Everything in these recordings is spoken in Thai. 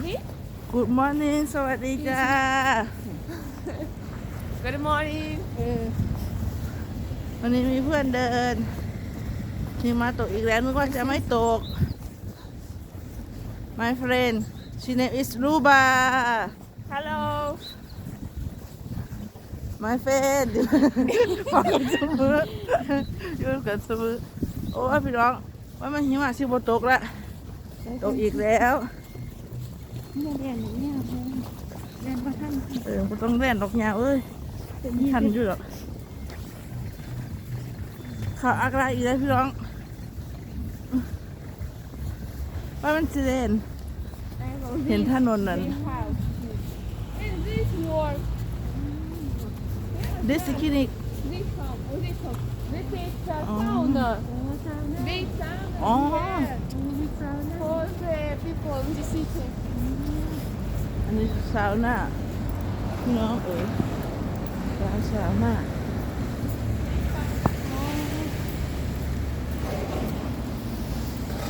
นี่ Good morning สวัสดีจ้า Good morning เออวันนี้มีเพื่อนเดินหิมาตกอีกแล้วนึกว่าจะไม่ตก My friend she name is Ruba Hello My friend พอกันเสมออยู่กันเสมอโอ้ยพี่น้องว่ามันหิมะสิบตกละตกอีกแล้ว เนี่ยเรียนเนี่ยเรียนมาท่านเออบ่ต้องเล่นดอกยาวเอ้ยทันอยู่หรอกข่าวอะไรอีกแล้วพี่น้องว่ามันสิเล่นเห็นถนนนั่น this is clinic this one this one? This is the Oh. sauna. Big sauna. Oh. Yeah. For the people in the city. อันนี้สาวน้าพี่น้องเอ๋ยร้านสาวน้า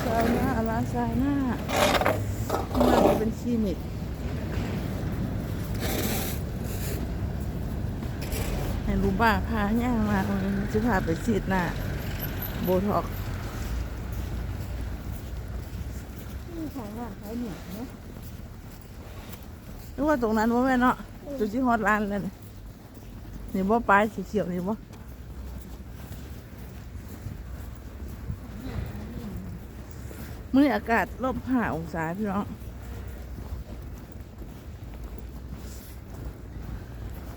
สาวน้าร้านสาวน้าข้างหน้าจะเป็นคลินิกให้รู้บ้าพาย่างมาจะพาไปฉีดหน้าโบท็อกซ์ นี่ ของร้านขายเหนียวเนาะนึกว่าตรงนั้นว่าแม่เนาะจุดที่ฮอตร้านเลยนี่นี่ว่าปลายสีเขียวนี่ว่ามื่อนี้อากาศลบห้าองศาพี่น้อง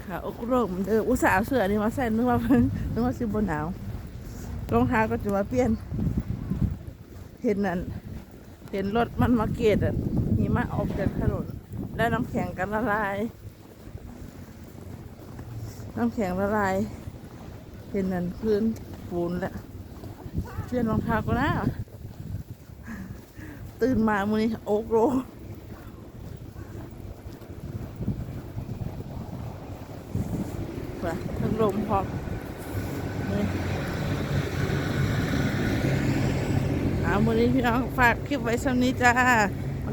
ขาอกโรคเหมือนเดิมอุตส่าห์เอาเสื้อนี่มาใส่นึกว่านึกว่าสิบหนาวรองเท้าก็จะมาเปลี่ยน เห็นนั่น เห็นรถมันมาเกตอะหิมะออกจากถนนแล้วน้ำแข็งกันละลาย น้ำแข็งละลาย เห็นนั่นพื้นปูนแล้วเปลี่ยนรองเท้าก็นะ ตื่นมามือนี้โอ๊กโรทั้งลมพร้อมนี่ วันนี้พี่น้องฝากคลิปไว้ซ้ำนี้จ้า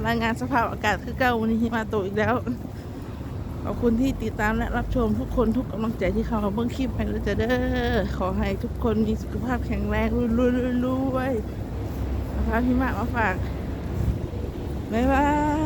รายงานสภาพอากาศคือเก้าวันนี้มาตกอีกแล้ว ขอบคุณที่ติดตามและรับชมทุกคนทุกกำลังใจที่เขาเบิ่งคลิปไปแล้วจะเด้อขอให้ทุกคนมีสุขภาพแข็งแรงรวยรวยๆนะคะพี่มากมาฝากบ๊ายบาย